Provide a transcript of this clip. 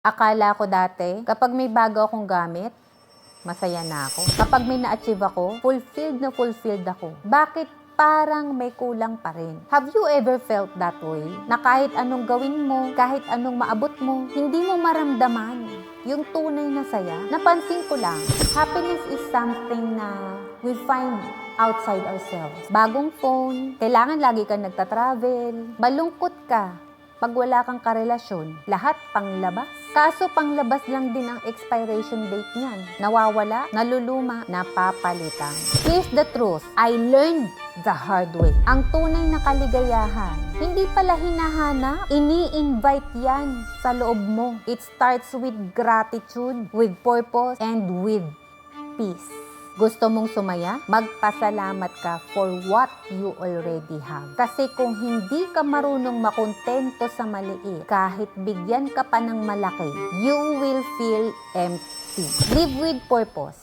Akala ko dati, kapag may bago akong gamit, masaya na ako. Kapag may na-achieve ako, fulfilled na fulfilled ako. Bakit parang may kulang pa rin? Have you ever felt that way? Na kahit anong gawin mo, kahit anong maabot mo, hindi mo maramdaman yung tunay na saya? Napansin ko lang, happiness is something na we find outside ourselves. Bagong phone, kailangan lagi kang nagta-travel, malungkot ka, pag wala kang karelasyon, lahat panglabas. Kaso panglabas lang din ang expiration date niyan. Nawawala, naluluma, napapalitan. Here's the truth. I learned the hard way. Ang tunay na kaligayahan, hindi pala hinahanap, ini-invite yan sa loob mo. It starts with gratitude, with purpose, and with peace. Gusto mong sumaya? Magpasalamat ka for what you already have. Kasi kung hindi ka marunong makontento sa maliit, kahit bigyan ka pa ng malaki, you will feel empty. Live with purpose.